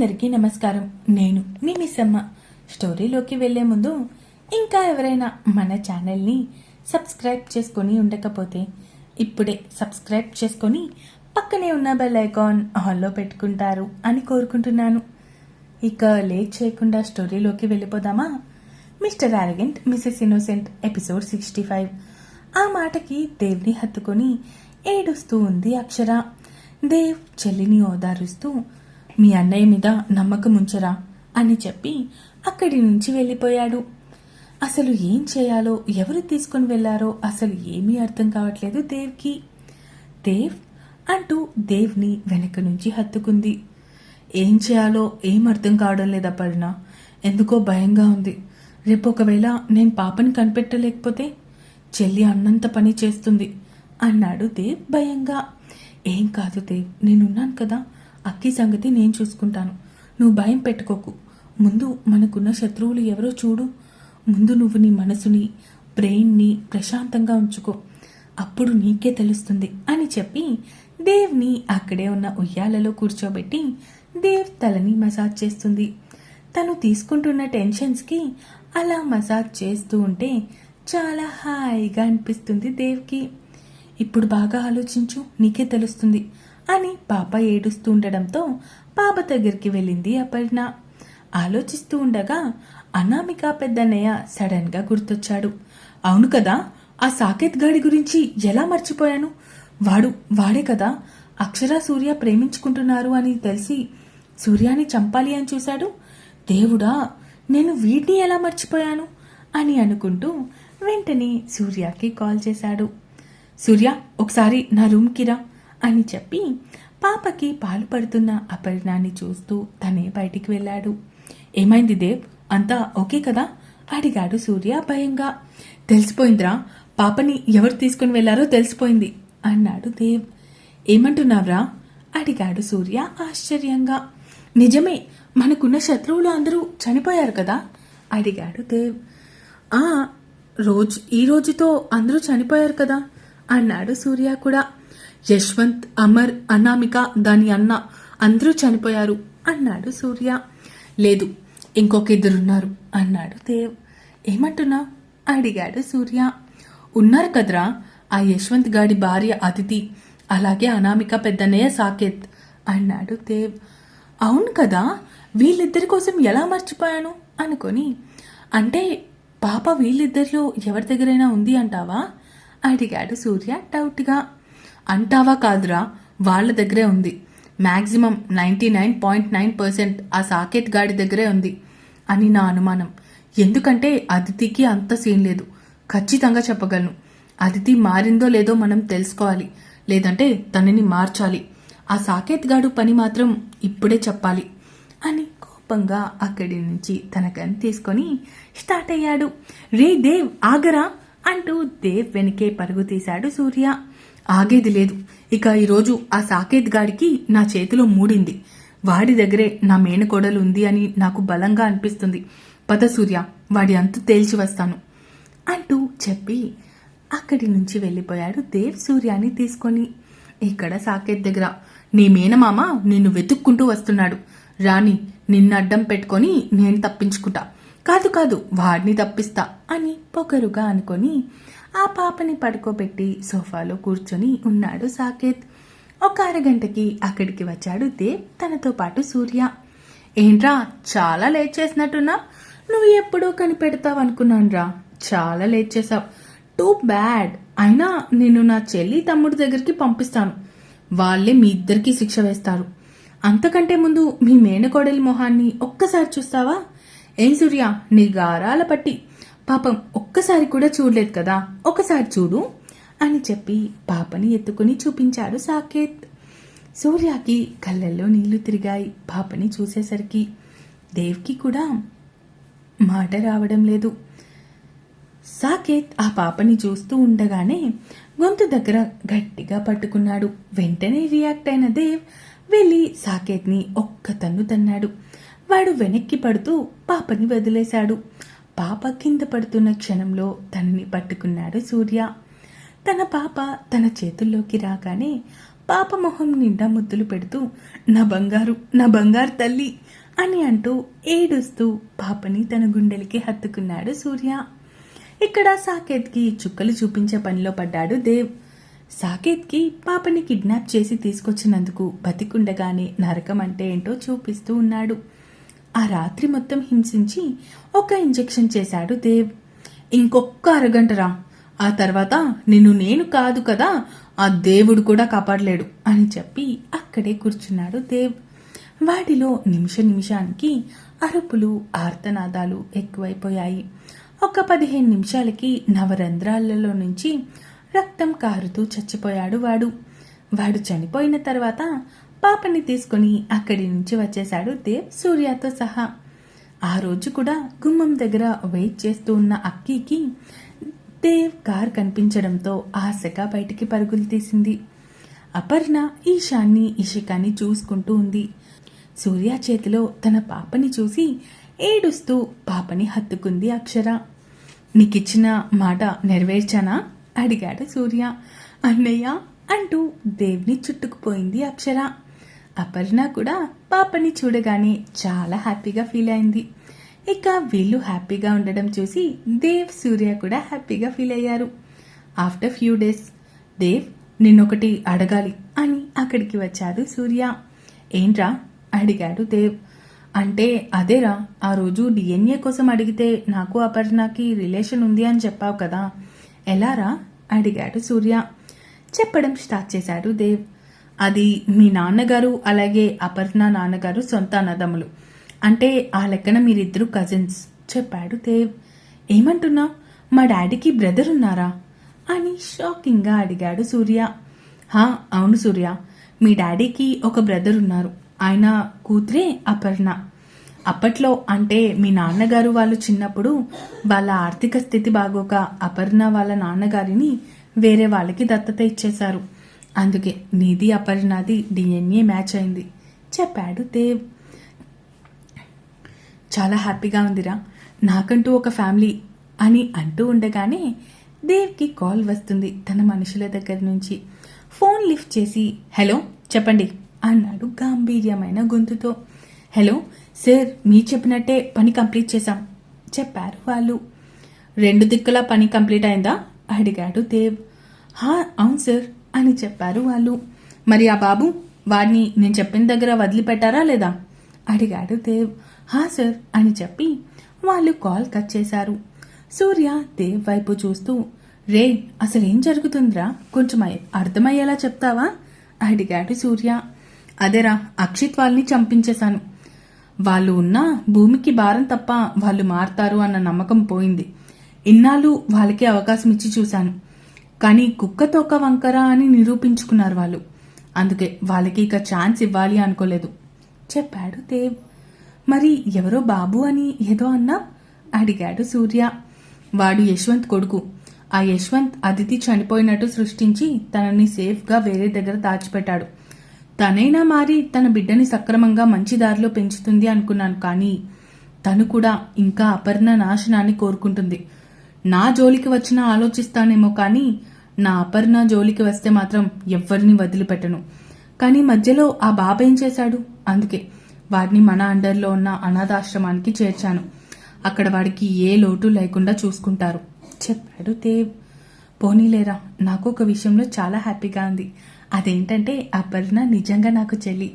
అందరికీ నమస్కారం. నేను మీ మిస్సమ్మ. స్టోరీలోకి వెళ్ళే ముందు ఇంకా ఎవరైనా మన ఛానల్ని సబ్స్క్రైబ్ చేసుకొని ఉండకపోతే ఇప్పుడే సబ్స్క్రైబ్ చేసుకొని పక్కనే ఉన్న బెల్ ఐకాన్ హాల్లో పెట్టుకుంటారు అని కోరుకుంటున్నాను. ఇక లేట్ చేయకుండా స్టోరీలోకి వెళ్ళిపోదామా? Mister arrogant missus innocent episode sixty five. ఆ మాటకి దేవ్ని హత్తుకొని ఏడుస్తూ ఉంది అక్షర. దేవ్ చెల్లిని ఓదారుస్తూ మీ అన్నయ్య మీద నమ్మకం ఉంచరా? అని చెప్పి అక్కడి నుంచి వెళ్ళిపోయాడు. అసలు ఏం చేయాలో ఎవరు తీసుకుని వెళ్ళారో అసలు ఏమీ అర్థం కావట్లేదు దేవ్కి. దేవ్ అంటూ దేవ్ని వెనక నుంచి హత్తుకుంది. ఏం చేయాలో ఏం అర్థం కావడం లేదా పడిన? ఎందుకో భయంగా ఉంది. రేపు ఒకవేళ నేను పాపని కనిపెట్టలేకపోతే చెల్లి అన్నంత పని చేస్తుంది అన్నాడు దేవ్ భయంగా. ఏం కాదు దేవ్ నేనున్నాను కదా. అక్కి సంగతి నేను చూసుకుంటాను. నువ్వు భయం పెట్టుకోకు. ముందు మనకున్న శత్రువులు ఎవరో చూడు. ముందు నువ్వు నీ మనసుని బ్రెయిన్ని ప్రశాంతంగా ఉంచుకో. అప్పుడు నీకే తెలుస్తుంది అని చెప్పి దేవ్ని అక్కడే ఉన్న ఉయ్యాలలో కూర్చోబెట్టి దేవ్ తలని మసాజ్ చేస్తుంది. తను తీసుకుంటున్న టెన్షన్స్కి అలా మసాజ్ చేస్తూ ఉంటే చాలా హాయిగా అనిపిస్తుంది దేవ్కి. ఇప్పుడు బాగా ఆలోచించు నీకే తెలుస్తుంది. అని పాప ఏడుస్తూ ఉండడంతో పాప దగ్గరికి వెళ్ళింది అపర్ణ. ఆలోచిస్తూ ఉండగా అనామిక పెద్దన్నయ్య సడన్గా గుర్తొచ్చాడు. అవును కదా ఆ సాకేత్ గాడి గురించి ఎలా మర్చిపోయాను? వాడు వాడే కదా అక్షర సూర్య ప్రేమించుకుంటున్నారు అని తెలిసి సూర్యాని చంపాలి అని చూశాడు. దేవుడా నేను వీటిని ఎలా మర్చిపోయాను? అని అనుకుంటూ వెంటనే సూర్యకి కాల్ చేశాడు. సూర్య ఒకసారి నా రూమ్కి రా. అని చెప్పి పాపకి పాలు పడుతున్న అపర్ణాన్ని చూస్తూ తనే బయటికి వెళ్ళాడు. ఏమైంది దేవ్? అంతా ఓకే కదా? అడిగాడు సూర్య భయంగా తెలిసిపోయిందిరా. పాపని ఎవరు తీసుకుని వెళ్ళారో తెలిసిపోయింది అన్నాడు దేవ్. ఏమంటున్నావ్రా? అడిగాడు సూర్య ఆశ్చర్యంగా. నిజమే మనకున్న శత్రువులు అందరూ చనిపోయారు కదా? అడిగాడు దేవ్. ఆ రోజు ఈ రోజుతో అందరూ చనిపోయారు కదా? అన్నాడు సూర్య కూడా. యశ్వంత్ అమర్ అనామిక దాని అన్న అందరూ చనిపోయారు అన్నాడు సూర్య. లేదు ఇంకొక ఇద్దరున్నారు అన్నాడు దేవ్. ఏమంటున్నా? అడిగాడు సూర్య. ఉన్నారు కదరా ఆ యశ్వంత్ గాడి భార్య అతిథి అలాగే అనామిక పెద్దన్నయ్య సాకేత్ అన్నాడు దేవ్. అవును కదా వీళ్ళిద్దరి కోసం ఎలా మర్చిపోయాను? అనుకొని. అంటే పాప వీళ్ళిద్దరిలో ఎవరి దగ్గరైనా ఉంది అంటావా? అడిగాడు సూర్య డౌట్గా. అంటావా కాదురా వాళ్ళ దగ్గరే ఉంది. Maximum ninety nine point nine percent ఆ సాకేత్ గాడి దగ్గరే ఉంది అని నా అనుమానం. ఎందుకంటే అదితికి అంత సీన్ లేదు. ఖచ్చితంగా చెప్పగలను. అదితి మారిందో లేదో మనం తెలుసుకోవాలి. లేదంటే తనని మార్చాలి. ఆ సాకేత్ గాడు పని మాత్రం ఇప్పుడే చెప్పాలి అని కోపంగా అక్కడి నుంచి తన గన్ తీసుకొని స్టార్ట్ అయ్యాడు. రే దేవ్ ఆగరా? అంటూ దేవ్ వెనకే పరుగు తీశాడు సూర్య. ఆగేది లేదు. ఇక ఈరోజు ఆ సాకేత్ గాడికి నా చేతిలో మూడింది. వాడి దగ్గరే నా మేనకోడలు ఉంది అని నాకు బలంగా అనిపిస్తుంది. పద సూర్య వాడి అంతు తేల్చి వస్తాను అంటూ చెప్పి అక్కడి నుంచి వెళ్ళిపోయాడు దేవ్ సూర్యాన్ని తీసుకొని. ఇక్కడ సాకేత్ దగ్గర నీ మేనమామ నిన్ను వెతుక్కుంటూ వస్తున్నాడు. రాణి నిన్న అడ్డం పెట్టుకొని నేను తప్పించుకుంటా. కాదు కాదు వాడిని తప్పిస్తా అని పొగరుగా అనుకొని ఆ పాపని పడుకోబెట్టి సోఫాలో కూర్చొని ఉన్నాడు సాకేత్. ఒక అరగంటకి అక్కడికి వచ్చాడు దేవ్ తనతో పాటు సూర్య. ఏంట్రా చాలా లేట్ చేసినట్టున్నా? నువ్వు ఎప్పుడో కనిపెడతావు అనుకున్నానురా చాలా లేట్ చేసావు టూ బ్యాడ్. అయినా నేను నా చెల్లి తమ్ముడి దగ్గరికి పంపిస్తాను. వాళ్ళే మీ ఇద్దరికీ శిక్ష వేస్తారు. అంతకంటే ముందు మీ మేనకోడలి మొహాన్ని ఒక్కసారి చూస్తావా? ఏం సూర్య? నీ గారాల పట్టి. పాపం ఒక్కసారి కూడా చూడలేదు కదా. ఒకసారి చూడు అని చెప్పి పాపని ఎత్తుకుని చూపించాడు సాకేత్. సూర్యకి కళ్ళల్లో నీళ్ళు తిరిగాయి. పాపని చూసేసరికి దేవ్కి కూడా మాట రావడం లేదు. సాకేత్ ఆ పాపని చూస్తూ ఉండగానే గొంతు దగ్గర గట్టిగా పట్టుకున్నాడు. వెంటనే రియాక్ట్ అయిన దేవ్ వెళ్ళి సాకేత్ని ఒక్క తన్ను తన్నాడు. వాడు వెనక్కి పడుతూ పాపని వదిలేశాడు. పాప కింద పడుతున్న క్షణంలో తనని పట్టుకున్నాడు సూర్య. తన పాప తన చేతుల్లోకి రాగానే పాప మొహం నిండా ముద్దులు పెడుతూ నా బంగారు నా బంగారు తల్లి అని అంటూ ఏడుస్తూ పాపని తన గుండెలకి హత్తుకున్నాడు సూర్య. ఇక్కడ సాకేత్కి చుక్కలు చూపించే పనిలో పడ్డాడు దేవ్. సాకేత్కి పాపని కిడ్నాప్ చేసి తీసుకొచ్చినందుకు బతికుండగానే నరకం అంటే ఏంటో చూపిస్తూ ఉన్నాడు. ఆ రాత్రి మొత్తం హింసించి ఒక ఇంజెక్షన్ చేశాడు దేవ్. ఇంకొక్క అరగంట రా. ఆ తర్వాత నిన్ను నేను కాదు కదా ఆ దేవుడు కూడా కాపాడలేడు అని చెప్పి అక్కడే కూర్చున్నాడు దేవ్. వాటిలో నిమిష నిమిషానికి అరుపులు ఆర్తనాదాలు ఎక్కువైపోయాయి. ఒక పదిహేను నిమిషాలకి నవరంధ్రాలలో నుంచి రక్తం కారుతూ చచ్చిపోయాడు వాడు. వాడు చనిపోయిన తర్వాత పాపని తీసుకుని అక్కడి నుంచి వచ్చేశాడు దేవ్ సూర్యతో సహా. ఆ రోజు కూడా గుమ్మం దగ్గర వెయిట్ చేస్తూ ఉన్న అక్కీకి దేవ్ కార్ కనిపించడంతో ఆశగా బయటికి పరుగులు తీసింది. అపర్ణ ఈశాన్ని ఇషికాని చూసుకుంటూ ఉంది. సూర్య చేతిలో తన పాపని చూసి ఏడుస్తూ పాపని హత్తుకుంది అక్షర. నీకిచ్చిన మాట నెరవేర్చానా? అడిగాడు సూర్య. అన్నయ్య అంటూ దేవ్ని చుట్టుకుపోయింది అక్షర. అపర్ణ కూడా పాపని చూడగానే చాలా హ్యాపీగా ఫీల్ అయింది. ఇక వీళ్ళు హ్యాపీగా ఉండడం చూసి దేవ్ సూర్య కూడా హ్యాపీగా ఫీల్ అయ్యారు. ఆఫ్టర్ ఫ్యూ డేస్ దేవ్ నిన్నొకటి అడగాలి అని అక్కడికి వచ్చాడు సూర్య. ఏంట్రా? అడిగాడు దేవ్. అంటే అదేరా ఆ రోజు డిఎన్ఏ కోసం అడిగితే నాకు అపర్ణకి రిలేషన్ ఉంది అని చెప్పావు కదా. ఎలారా అడిగాడు సూర్య. చెప్పడం స్టార్ట్ చేశాడు దేవ్. అది మీ నాన్నగారు అలాగే అపర్ణ నాన్నగారు సొంత అన్నదమ్ములు. అంటే ఆ లెక్కన మీరిద్దరు కజిన్స్ చెప్పాడు దేవ్. ఏమంటున్నా? మా డాడీకి బ్రదర్ ఉన్నారా? అని షాకింగ్గా అడిగాడు సూర్య. హా అవును సూర్య. మీ డాడీకి ఒక బ్రదర్ ఉన్నారు. ఆయన కూతురే అపర్ణ. అప్పట్లో అంటే మీ నాన్నగారు వాళ్ళు చిన్నప్పుడు వాళ్ళ ఆర్థిక స్థితి బాగోక అపర్ణ వాళ్ళ నాన్నగారిని వేరే వాళ్ళకి దత్తత ఇచ్చేశారు. అందుకే నీది అపర్ణాది డిఎన్ఏ మ్యాచ్ అయింది. చెప్పాడు దేవ్. చాలా హ్యాపీగా ఉందిరా. నాకంటూ ఒక ఫ్యామిలీ అని అంటూ ఉండగానే దేవ్కి కాల్ వస్తుంది తన మనుషుల దగ్గర నుంచి. ఫోన్ లిఫ్ట్ చేసి హలో చెప్పండి అన్నాడు గాంభీర్యమైన గొంతుతో. హలో సార్ మీ చెప్పినట్టే పని కంప్లీట్ చేశాం చెప్పారు వాళ్ళు. రెండు దిక్కుల పని కంప్లీట్ అయిందా? అడిగాడు దేవ్. హా అవును సార్. అని చెప్పారు వాళ్ళు. మరి ఆ బాబు వాడిని నేను చెప్పిన దగ్గర వదిలిపెట్టారా లేదా? అడిగాడు దేవ్. హా సార్ అని చెప్పి వాళ్ళు కాల్ కట్ చేశారు. సూర్య దేవ్ వైపు చూస్తూ రే అసలేం జరుగుతుందిరా? కొంచెం అర్థమయ్యేలా చెప్తావా? అడిగాడు సూర్య. అదేరా అక్షిత్ వాళ్ళని చంపించేశాను. వాళ్ళు ఉన్న భూమికి భారం తప్ప వాళ్ళు మారతారు అన్న నమ్మకం పోయింది. ఇన్నాళ్ళు వాళ్ళకి అవకాశం ఇచ్చి చూశాను. కానీ కుక్కతో ఒక వంకర అని నిరూపించుకున్నారు వాళ్ళు. అందుకే వాళ్ళకి ఇక ఛాన్స్ ఇవ్వాలి అనుకోలేదు. చెప్పాడు దేవ్. మరి ఎవరో బాబు అని ఏదో అన్నా? అడిగాడు సూర్య. వాడు యశ్వంత్ కొడుకు. ఆ యశ్వంత్ అదితి చనిపోయినట్టు సృష్టించి తనని సేఫ్గా వేరే దగ్గర దాచిపెట్టాడు. తనైనా మారి తన బిడ్డని సక్రమంగా మంచి దారిలో పెంచుతుంది అనుకున్నాను కానీ తను కూడా ఇంకా అపర్ణ నాశనాన్ని కోరుకుంటుంది. నా జోలికి వచ్చినా ఆలోచిస్తానేమో కానీ నా అపర్ణ జోలికి వస్తే మాత్రం ఎవ్వరిని వదిలిపెట్టను. కానీ మధ్యలో ఆ బాబా ఏం చేశాడు? అందుకే వాడిని మన అండర్లో ఉన్న అనాథాశ్రమానికి చేర్చాను. అక్కడ వాడికి ఏ లోటు లేకుండా చూసుకుంటారు. చెప్పాడు దేవ్. పోనీలేరా నాకు ఒక విషయంలో చాలా హ్యాపీగా ఉంది. అదేంటంటే అపర్ణ నిజంగా నాకు చెల్లి.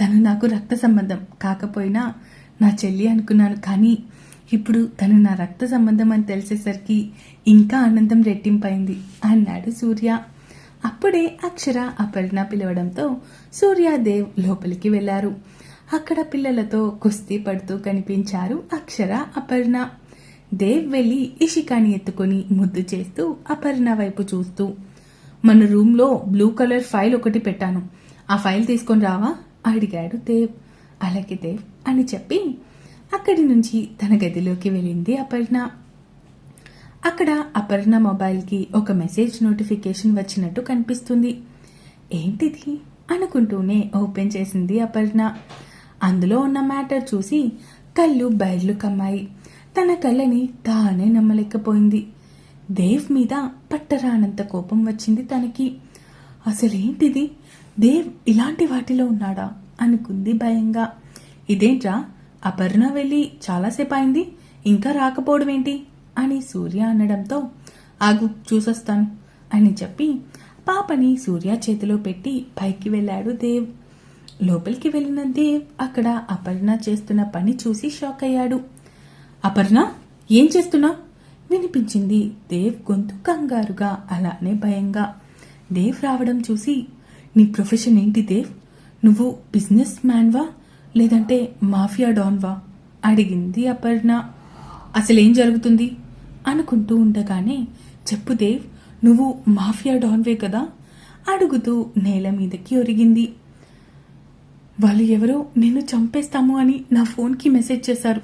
తను నాకు రక్త సంబంధం కాకపోయినా నా చెల్లి అనుకున్నాను కానీ ఇప్పుడు తను నా రక్త సంబంధం అని తెలిసేసరికి ఇంకా ఆనందం రెట్టింపైంది అన్నాడు సూర్య. అప్పుడే అక్షర అపర్ణ పిలవడంతో సూర్యాదేవ్ లోపలికి వెళ్ళారు. అక్కడ పిల్లలతో కుస్తీ పడుతూ కనిపించారు అక్షర అపర్ణ. దేవ్ వెళ్ళి ఇషికాని ఎత్తుకొని ముద్దు చేస్తూ అపర్ణ వైపు చూస్తూ మన రూమ్లో బ్లూ కలర్ ఫైల్ ఒకటి పెట్టాను. ఆ ఫైల్ తీసుకొని రావా? అడిగాడు దేవ్. అలాగే దేవ్ అని చెప్పి అక్కడి నుంచి తన గదిలోకి వెళ్ళింది అపర్ణ. అక్కడ అపర్ణ మొబైల్కి ఒక మెసేజ్ నోటిఫికేషన్ వచ్చినట్టు కనిపిస్తుంది. ఏంటిది? అనుకుంటూనే ఓపెన్ చేసింది అపర్ణ. అందులో ఉన్న మ్యాటర్ చూసి కళ్ళు బయర్లు కమ్మాయి. తన కళ్ళని తానే నమ్మలేకపోయింది. దేవ్ మీద పట్టరానంత కోపం వచ్చింది తనకి. అసలేంటిది? దేవ్ ఇలాంటి వాటిలో ఉన్నాడా? అనుకుంది భయంగా. ఇదేంట్రా? అపర్ణ వెళ్ళి చాలాసేపు అయింది ఇంకా రాకపోవడం ఏంటి అని సూర్య అనడంతో ఆగు చూసొస్తాను అని చెప్పి పాపని సూర్య చేతిలో పెట్టి పైకి వెళ్ళాడు దేవ్. లోపలికి వెళ్ళిన దేవ్ అక్కడ అపర్ణ చేస్తున్న పని చూసి షాక్ అయ్యాడు అపర్ణ ఏం చేస్తున్నా వినిపించింది దేవ్ గొంతు కంగారుగా అలానే భయంగా. దేవ్ రావడం చూసి నీ ప్రొఫెషన్ ఏంటి దేవ్? నువ్వు బిజినెస్ మ్యాన్వా? లేదంటే మాఫియా డాన్వా? అడిగింది అపర్ణ. అసలేం జరుగుతుంది? అనుకుంటూ ఉండగానే చెప్పు దేవ్ నువ్వు మాఫియా డాన్వే కదా? అడుగుతూ నేల మీదకి ఒరిగింది. వాళ్ళు ఎవరో నిన్ను చంపేస్తాము అని నా ఫోన్కి మెసేజ్ చేశారు.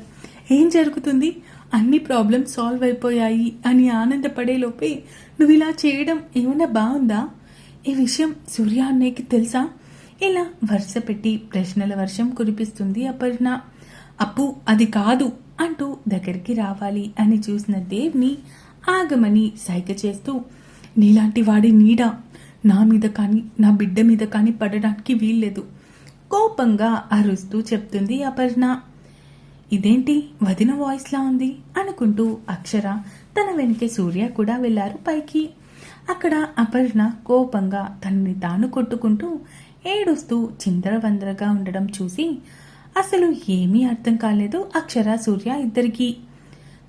ఏం జరుగుతుంది? అన్ని ప్రాబ్లమ్స్ సాల్వ్ అయిపోయాయి అని ఆనందపడేలోపే నువ్వు ఇలా చేయడం ఏమైనా బాగుందా? ఈ విషయం సూర్య అన్నయ్యకి తెలుసా? ఇలా వరుస పెట్టి ప్రశ్నల వర్షం కురిపిస్తుంది అపర్ణ. అప్పు అది కాదు అంటూ దగ్గరికి రావాలి అని చూసిన దేవ్ని ఆగమని సైగ చేస్తూ నీలాంటి వాడి నీడ నా మీద కానీ నా బిడ్డ మీద కానీ పడడానికి వీల్లేదు. కోపంగా అరుస్తూ చెప్తుంది అపర్ణ. ఇదేంటి? వదిన వాయిస్లా ఉంది అనుకుంటూ అక్షర తన వెనకే సూర్య కూడా వెళ్ళారు పైకి. అక్కడ అపర్ణ కోపంగా తనని తాను కొట్టుకుంటూ ఏడుస్తూ చిందరవందరగా ఉండడం చూసి అసలు ఏమీ అర్థం కాలేదు అక్షర సూర్య ఇద్దరికి.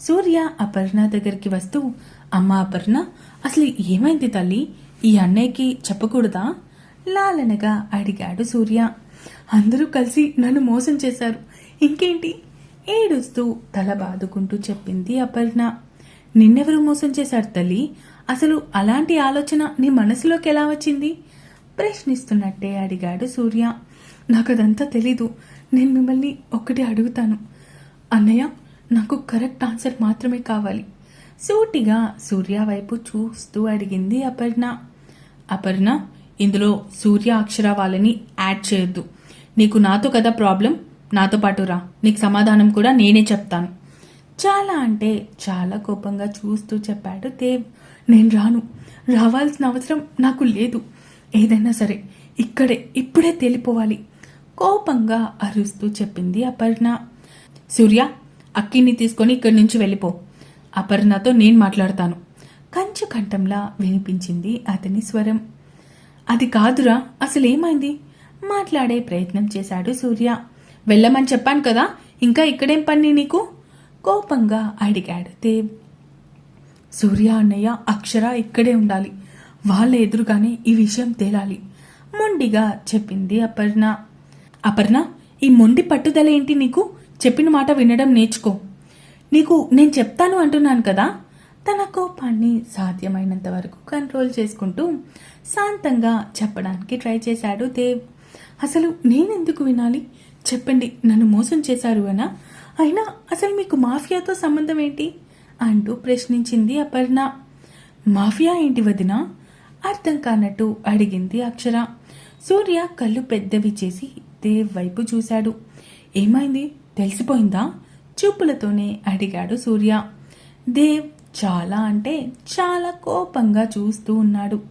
సూర్య అపర్ణ దగ్గరికి వస్తూ అమ్మ అపర్ణ అసలు ఏమైంది తల్లి? ఈ అన్నయ్యకి చెప్పకూడదా? లాలనగా అడిగాడు సూర్య. అందరూ కలిసి నన్ను మోసం చేశారు. ఇంకేంటి? ఏడుస్తూ తల బాదుకుంటూ చెప్పింది అపర్ణ. నిన్నెవరు మోసం చేశారు తల్లి? అసలు అలాంటి ఆలోచన నీ మనసులోకి ఎలా వచ్చింది? ప్రశ్నిస్తున్నట్టే అడిగాడు సూర్య. నాకు అదంతా తెలీదు. నేను మిమ్మల్ని ఒకటి అడుగుతాను. అన్నయ్య నాకు కరెక్ట్ ఆన్సర్ మాత్రమే కావాలి. సూటిగా సూర్య వైపు చూస్తూ అడిగింది అపర్ణ. అపర్ణ ఇందులో సూర్య అక్షర వాళ్ళని యాడ్ చేయొద్దు. నీకు నాతో కదా ప్రాబ్లం? నాతో పాటు రా. నీకు సమాధానం కూడా నేనే చెప్తాను. చాలా అంటే చాలా కోపంగా చూస్తూ చెప్పాడు దేవ్. నేను రాను. రావాల్సిన అవసరం నాకు లేదు. ఏదైనా సరే ఇక్కడే ఇప్పుడే తేలిపోవాలి. కోపంగా అరుస్తూ చెప్పింది అపర్ణ. సూర్య అక్కిని తీసుకొని ఇక్కడి నుంచి వెళ్ళిపో. అపర్ణతో నేను మాట్లాడతాను. కంచు కంఠంలా వినిపించింది అతని స్వరం. అది కాదురా అసలేమైంది? మాట్లాడే ప్రయత్నం చేశాడు సూర్య. వెళ్ళమని చెప్పాను కదా ఇంకా ఇక్కడేం పని నీకు? కోపంగా అడిగాడు దేవ్. సూర్య అన్నయ్య అక్షర ఇక్కడే ఉండాలి. వాళ్ళ ఎదురుగానే ఈ విషయం తేలాలి. మొండిగా చెప్పింది అపర్ణ. అపర్ణ ఈ మొండి పట్టుదల ఏంటి నీకు? చెప్పిన మాట వినడం నేర్చుకో. నీకు నేను చెప్తాను అంటున్నాను కదా? తన కోపాన్ని సాధ్యమైనంత వరకు కంట్రోల్ చేసుకుంటూ శాంతంగా చెప్పడానికి ట్రై చేశాడు దేవ్. అసలు నేనెందుకు వినాలి? చెప్పండి నన్ను మోసం చేశారు అనా? అయినా అసలు మీకు మాఫియాతో సంబంధం ఏంటి? అంటూ ప్రశ్నించింది అపర్ణ. మాఫియా ఏంటి వదినా? అర్థం కానట్టు అడిగింది అక్షర. సూర్య కళ్ళు పెద్దవి చేసి దేవ్ వైపు చూశాడు. ఏమైంది? తెలిసిపోయిందా? చూపులతోనే అడిగాడు సూర్య. దేవ్ చాలా అంటే చాలా కోపంగా చూస్తూ ఉన్నాడు.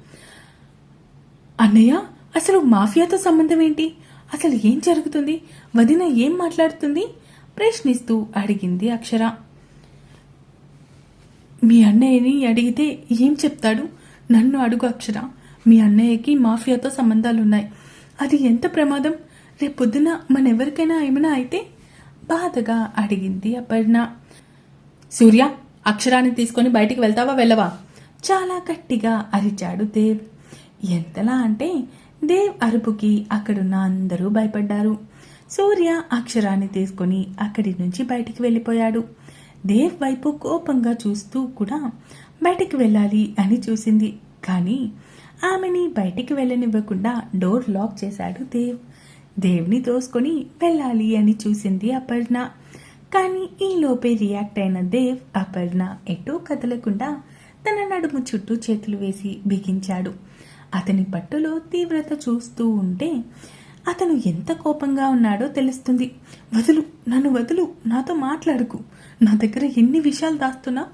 అన్నయ్య అసలు మాఫియాతో సంబంధం ఏంటి? అసలు ఏం జరుగుతుంది? వదిన ఏం మాట్లాడుతుంది? ప్రశ్నిస్తూ అడిగింది అక్షర. మీ అన్నయ్యని అడిగితే ఏం చెప్తాడు? నన్ను అడుగు అక్షర. మీ అన్నయ్యకి మాఫియాతో సంబంధాలున్నాయి. అది ఎంత ప్రమాదం? రేపొద్దున మనెవరికైనా ఏమైనా అయితే బాధగా అడిగింది అపర్ణ. సూర్య అక్షరాన్ని తీసుకొని బయటికి వెళ్తావా వెళ్ళవా? చాలా గట్టిగా అరిచాడు దేవ్. ఎంతలా అంటే దేవ్ అరుపుకి అక్కడున్న అందరూ భయపడ్డారు. సూర్య అక్షరాన్ని తీసుకొని అక్కడి నుంచి బయటికి వెళ్ళిపోయాడు. దేవ్ వైపు కోపంగా చూస్తూ కూడా బయటికి వెళ్ళాలి అని చూసింది. కానీ ఆమెని బయటికి వెళ్ళనివ్వకుండా డోర్ లాక్ చేశాడు దేవ్. దేవ్ని తోసుకొని వెళ్ళాలి అని చూసింది అపర్ణ. కానీ ఈ లోపే రియాక్ట్ అయిన దేవ్ అపర్ణ ఎటూ కదలకుండా తన నడుము చుట్టూ చేతులు వేసి బిగించాడు. అతని పట్టులో తీవ్రత చూస్తూ ఉంటే అతను ఎంత కోపంగా ఉన్నాడో తెలుస్తుంది. వదులు నన్ను వదులు నాతో మాట్లాడుకు. నా దగ్గర ఎన్ని విషయాలు దాస్తున్నా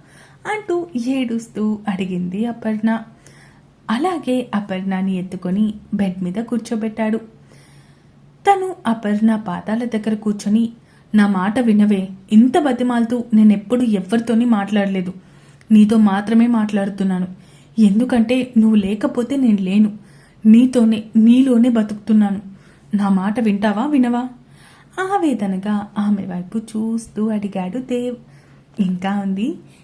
అంటూ ఏడుస్తూ అడిగింది అపర్ణ. అలాగే అపర్ణని ఎత్తుకొని బెడ్ మీద కూర్చోబెట్టాడు. తను అపర్ణ పాదాల దగ్గర కూర్చొని నా మాట వినవే ఇంత బతిమాలుతూ నేనెప్పుడు ఎవరితోని మాట్లాడలేదు. నీతో మాత్రమే మాట్లాడుతున్నాను. ఎందుకంటే నువ్వు లేకపోతే నేను లేను. నీతోనే నీలోనే బతుకుతున్నాను. నా మాట వింటావా వినవా? ఆవేదనగా ఆమె వైపు చూస్తూ అడిగాడు దేవ్. ఇంకా ఉంది